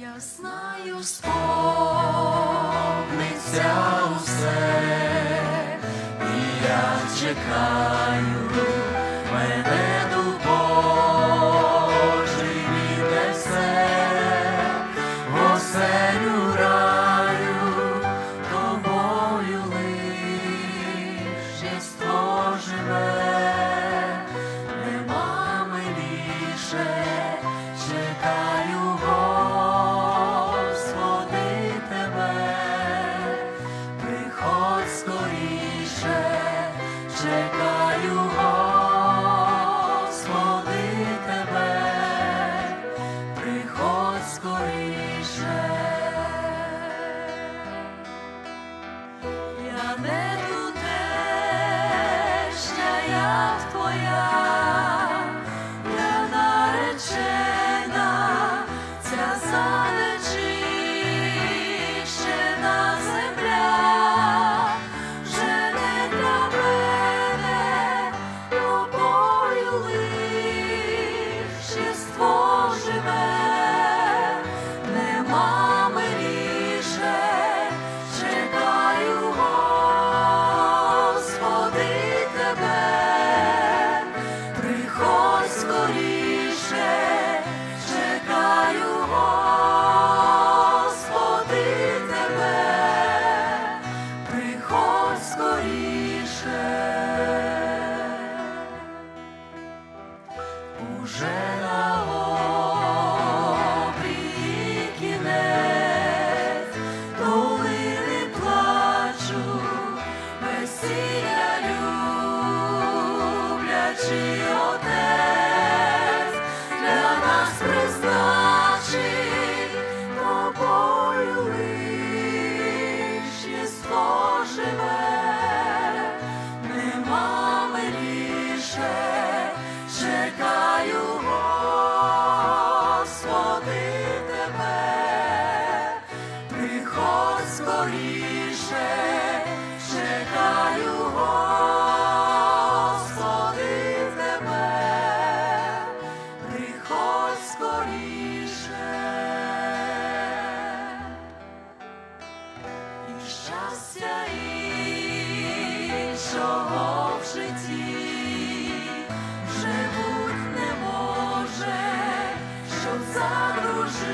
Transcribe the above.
Я знаю, сповниться усе, і я чекаю, мене дух Божий віднесе, раю, тобою лиш живе, нема миліше, нема миліше, чекаю, Господи, тебе, скоріше, чекаю, Господи, тебе, приходь скоріше. І щастя іншого в житті вже не може, щоб за дружину